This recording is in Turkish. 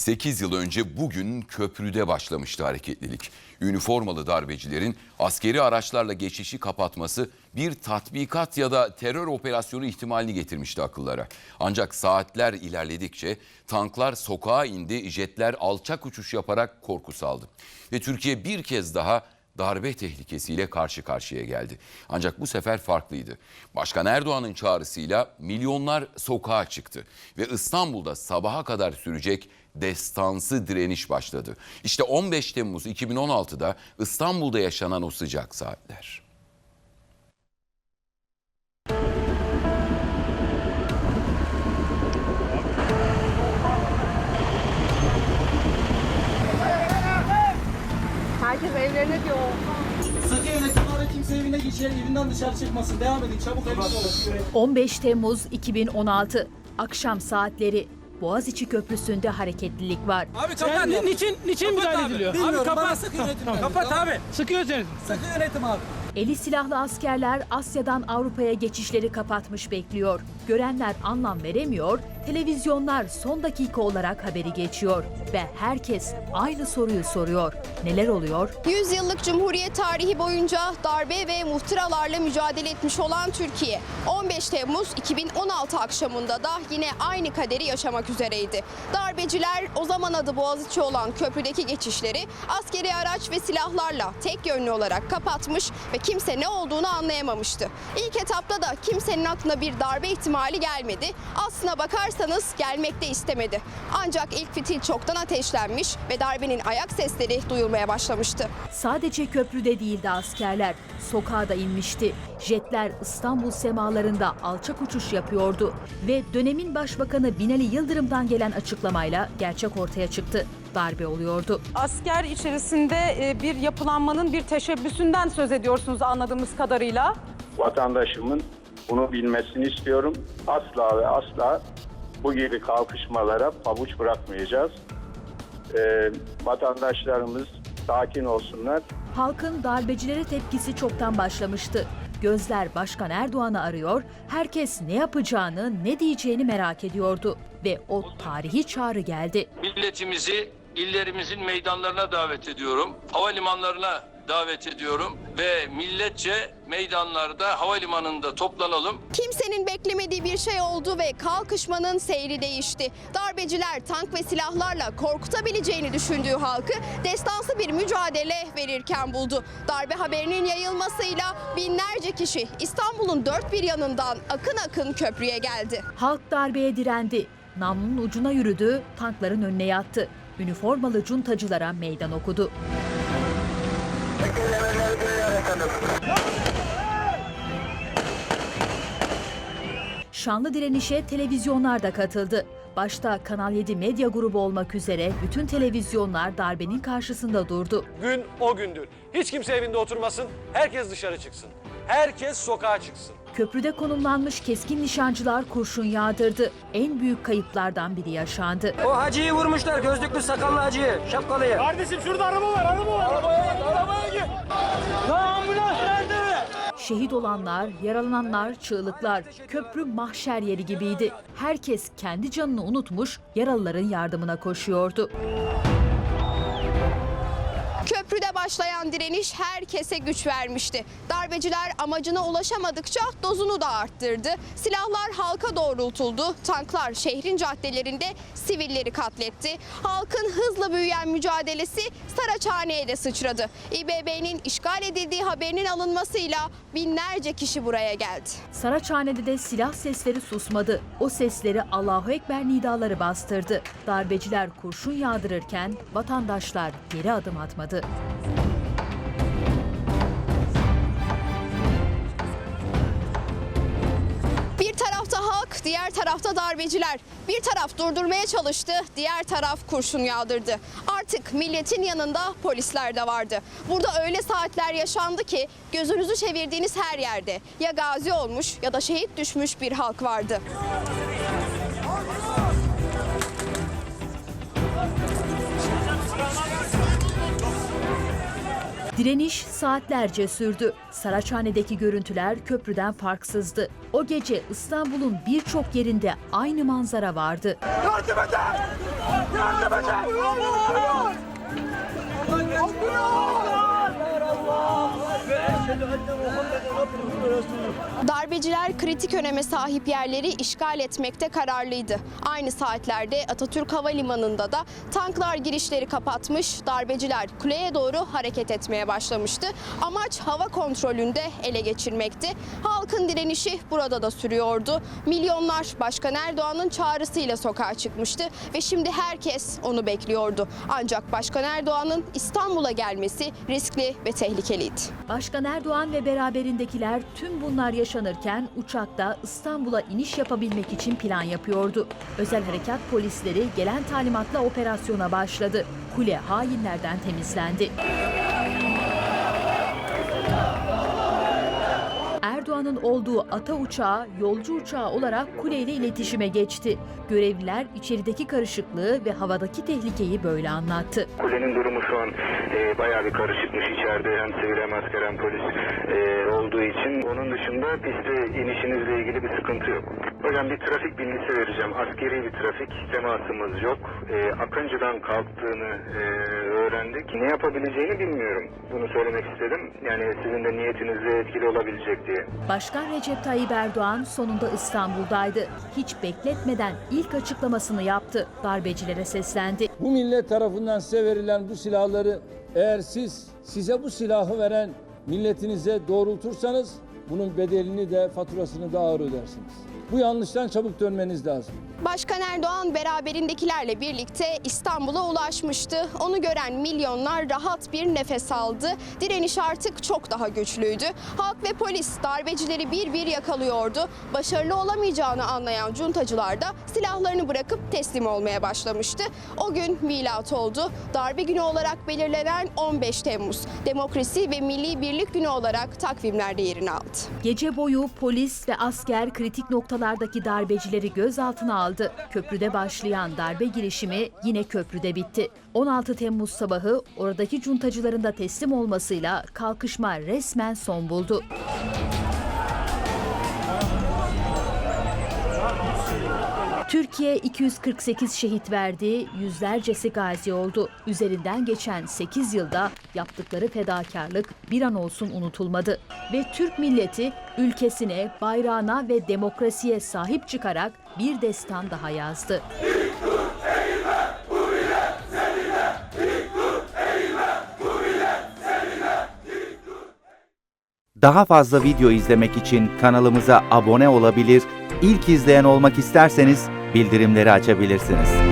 8 yıl önce bugün köprüde başlamıştı hareketlilik. Üniformalı darbecilerin askeri araçlarla geçişi kapatması bir tatbikat ya da terör operasyonu ihtimalini getirmişti akıllara. Ancak saatler ilerledikçe tanklar sokağa indi, jetler alçak uçuş yaparak korku saldı. Ve Türkiye bir kez daha darbe tehlikesiyle karşı karşıya geldi. Ancak bu sefer farklıydı. Başkan Erdoğan'ın çağrısıyla milyonlar sokağa çıktı ve İstanbul'da sabaha kadar sürecek destansı direniş başladı. İşte 15 Temmuz 2016'da İstanbul'da yaşanan o sıcak saatler. Sıkı yönetim var kimse evine geçer, evinden dışarı çıkmasın. Devam edin, çabuk evine olun. 15 Temmuz 2016 akşam saatleri Boğaziçi Köprüsü'nde hareketlilik var. Abi kapat. Ni- niçin niçin müdahale ediliyor? Abi Bilmiyorum, bana kapat. sıkı yönetim. Kapat abi. Sıkıyoruz yani. Sıkı yönetim abi. Eli silahlı askerler Asya'dan Avrupa'ya geçişleri kapatmış bekliyor. Görenler anlam veremiyor, televizyonlar son dakika olarak haberi geçiyor ve herkes aynı soruyu soruyor. Neler oluyor? 100 yıllık Cumhuriyet tarihi boyunca darbe ve muhtıralarla mücadele etmiş olan Türkiye 15 Temmuz 2016 akşamında da yine aynı kaderi yaşamak üzereydi. Darbeciler o zaman adı Boğaziçi olan köprüdeki geçişleri askeri araç ve silahlarla tek yönlü olarak kapatmış ve kimse ne olduğunu anlayamamıştı. İlk etapta da kimsenin aklına bir darbe ihtimali gelmedi. Aslına bakarsanız gelmek de istemedi. Ancak ilk fitil çoktan ateşlenmiş ve darbenin ayak sesleri duyulmaya başlamıştı. Sadece köprüde değildi askerler, sokağa da inmişti. Jetler İstanbul semalarında alçak uçuş yapıyordu ve dönemin başbakanı Binali Yıldırım'dan gelen açıklamayla gerçek ortaya çıktı. Darbe oluyordu. asker içerisinde e, bir yapılanmanın bir teşebbüsünden söz ediyorsunuz anladığımız kadarıyla. vatandaşımın bunu bilmesini istiyorum. Asla ve asla bu gibi kalkışmalara pabuç bırakmayacağız. Ee, vatandaşlarımız sakin olsunlar. Halkın darbecilere tepkisi çoktan başlamıştı. Gözler Başkan Erdoğan'ı arıyor, herkes ne yapacağını, ne diyeceğini merak ediyordu. Ve o tarihi çağrı geldi. milletimizi illerimizin meydanlarına davet ediyorum. Havalimanlarına davet ediyorum ve milletçe meydanlarda havalimanında toplanalım. Kimsenin beklemediği bir şey oldu ve kalkışmanın seyri değişti. Darbeciler tank ve silahlarla korkutabileceğini düşündüğü halkı destansı bir mücadele verirken buldu. Darbe haberinin yayılmasıyla binlerce kişi İstanbul'un dört bir yanından akın akın köprüye geldi. Halk darbeye direndi. Namlunun ucuna yürüdü, tankların önüne yattı. Üniformalı cuntacılara meydan okudu. Şanlı direnişe televizyonlar da katıldı. Başta Kanal 7 medya grubu olmak üzere bütün televizyonlar darbenin karşısında durdu. Gün o gündür. Hiç kimse evinde oturmasın, herkes dışarı çıksın. Herkes sokağa çıksın. Köprüde konumlanmış keskin nişancılar kurşun yağdırdı. En büyük kayıplardan biri yaşandı. O hacıyı vurmuşlar. Gözlüklü sakallı hacıyı. Şapkalıyı. Kardeşim şurada araba var, araba var. Arabaya git, arabaya git. Lan ambulans nerede? Şehit olanlar, yaralananlar, çığlıklar. Köprü mahşer yeri gibiydi. Herkes kendi canını unutmuş, yaralıların yardımına koşuyordu. Başlayan direniş herkese güç vermişti. Darbeciler amacına ulaşamadıkça dozunu da arttırdı. Silahlar halka doğrultuldu. Tanklar şehrin caddelerinde sivilleri katletti. Halkın hızla büyüyen mücadelesi Saraçhane'ye de sıçradı. İBB'nin işgal edildiği haberinin alınmasıyla binlerce kişi buraya geldi. Saraçhane'de de silah sesleri susmadı. O sesleri Allahu Ekber nidaları bastırdı. Darbeciler kurşun yağdırırken vatandaşlar geri adım atmadı. Diğer tarafta darbeciler. Bir taraf durdurmaya çalıştı, diğer taraf kurşun yağdırdı. Artık milletin yanında polisler de vardı. Burada öyle saatler yaşandı ki gözünüzü çevirdiğiniz her yerde ya gazi olmuş ya da şehit düşmüş bir halk vardı. Direniş saatlerce sürdü. Saraçhane'deki görüntüler köprüden farksızdı. O gece İstanbul'un birçok yerinde aynı manzara vardı. Darbeciler kritik öneme sahip yerleri işgal etmekte kararlıydı. Aynı saatlerde Atatürk Havalimanı'nda da tanklar girişleri kapatmış, darbeciler kuleye doğru hareket etmeye başlamıştı. Amaç hava kontrolünde ele geçirmekti. Halkın direnişi burada da sürüyordu. Milyonlar Başkan Erdoğan'ın çağrısıyla sokağa çıkmıştı ve şimdi herkes onu bekliyordu. Ancak Başkan Erdoğan'ın İstanbul'a gelmesi riskli ve tehlikeliydi. Başkan Erdoğan ve beraberindekiler tüm bunlar yaşanırken uçakta İstanbul'a iniş yapabilmek için plan yapıyordu. Özel harekat polisleri gelen talimatla operasyona başladı. Kule hainlerden temizlendi. Erdoğan'ın olduğu ata uçağı yolcu uçağı olarak kuleyle iletişime geçti. Görevliler içerideki karışıklığı ve havadaki tehlikeyi böyle anlattı. Kulenin durumu şu an e, bayağı bir karışıkmış içeride hem sivil hem asker hem polis e, olduğu için. Onun dışında piste inişinizle ilgili bir sıkıntı yok. Hocam bir trafik bilgisi vereceğim. Askeri bir trafik temasımız yok. E, Akıncı'dan kalktığını e, öğrendik. Ne yapabileceğini bilmiyorum. Bunu söylemek istedim. Yani sizin de niyetinizle etkili olabilecek diye. Başkan Recep Tayyip Erdoğan sonunda İstanbul'daydı. Hiç bekletmeden ilk açıklamasını yaptı. Darbecilere seslendi. Bu millet tarafından size verilen bu silahları eğer siz size bu silahı veren milletinize doğrultursanız bunun bedelini de faturasını da ağır ödersiniz. Bu yanlıştan çabuk dönmeniz lazım. Başkan Erdoğan beraberindekilerle birlikte İstanbul'a ulaşmıştı. Onu gören milyonlar rahat bir nefes aldı. Direniş artık çok daha güçlüydü. Halk ve polis darbecileri bir bir yakalıyordu. Başarılı olamayacağını anlayan cuntacılar da silahlarını bırakıp teslim olmaya başlamıştı. O gün milat oldu. Darbe günü olarak belirlenen 15 Temmuz. Demokrasi ve Milli Birlik Günü olarak takvimlerde yerini aldı. Gece boyu polis ve asker kritik noktalardaki darbecileri gözaltına aldı. Köprüde başlayan darbe girişimi yine köprüde bitti. 16 Temmuz sabahı oradaki cuntacıların da teslim olmasıyla kalkışma resmen son buldu. Türkiye 248 şehit verdi, yüzlercesi gazi oldu. Üzerinden geçen 8 yılda yaptıkları fedakarlık bir an olsun unutulmadı. Ve Türk milleti ülkesine, bayrağına ve demokrasiye sahip çıkarak bir destan daha yazdı. Daha fazla video izlemek için kanalımıza abone olabilir, ilk izleyen olmak isterseniz bildirimleri açabilirsiniz.